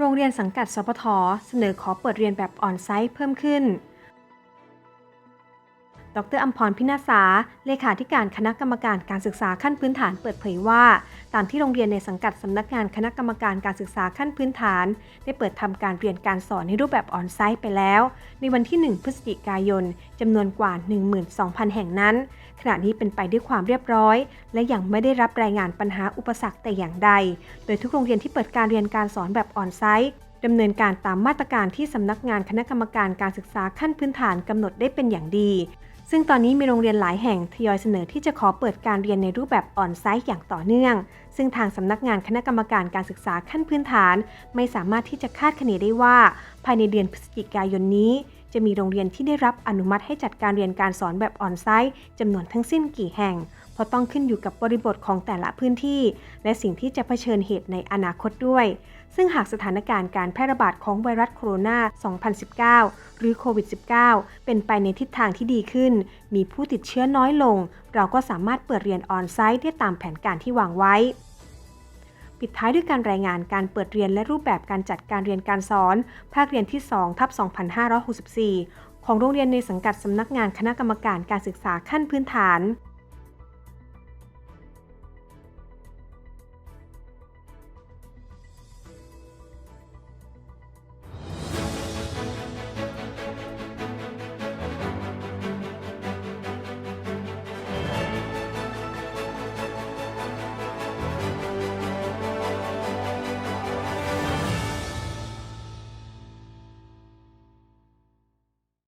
โรงเรียนสังกัดสพทเสนอขอเปิดเรียนแบบออนไซต์เพิ่มขึ้น ดรอัมพรพินาศาเลขาธิการคณะกรรมการการศึกษาขั้นพื้นฐานเปิดเผยว่า ตามที่โรงเรียนในสังกัดสำนักงานคณะกรรมการการศึกษาขั้นพื้นฐาน ได้เปิดทำการเรียนการสอนในรูปแบบออนไซต์ไปแล้ว ในวันที่ 1 พฤศจิกายนจำนวนกว่า 12,000 แห่งนั้น ขณะนี้เป็นไปด้วยความเรียบร้อย และยังไม่ได้รับรายงานปัญหาอุปสรรคแต่อย่างใด โดยทุกโรงเรียนที่เปิดการเรียนการสอนแบบออนไซต์ดำเนินการตามมาตรการที่สำนักงานคณะกรรมการการศึกษาขั้นพื้นฐานกำหนดได้เป็นอย่างดี ซึ่งตอนนี้มีโรงเรียนหลายแห่งทยอยเสนอที่จะขอเปิดการเรียนในรูปแบบออนไซต์อย่างต่อเนื่อง ซึ่งทางสำนักงานคณะกรรมการการศึกษาขั้นพื้นฐาน ไม่สามารถที่จะคาดคะเนได้ว่า ภายในเดือนพฤศจิกายนนี้ จะมีโรงเรียนที่ได้รับอนุมัติให้จัดการเรียนการสอนแบบออนไซต์จำนวนทั้งสิ้นกี่แห่ง เพราะต้องขึ้นอยู่กับบริบทของแต่ละพื้นที่ และสิ่งที่จะเผชิญเหตุในอนาคตด้วย ซึ่งหากสถานการณ์การแพร่ระบาดของไวรัสโคโรนา 2019 หรือโควิด -19 เป็นไปในทิศทางที่ดีขึ้น มีผู้ติดเชื้อน้อยลง เราก็สามารถเปิดเรียนออนไซต์ได้ตามแผนการที่วางไว้ปิดท้ายด้วยการรายงานการเปิดเรียนและรูปแบบการจัดการเรียนการสอน ภาคเรียนที่2ทับ2564 ของโรงเรียนในสังกัดสำนักงานคณะกรรมการการศึกษาขั้นพื้นฐาน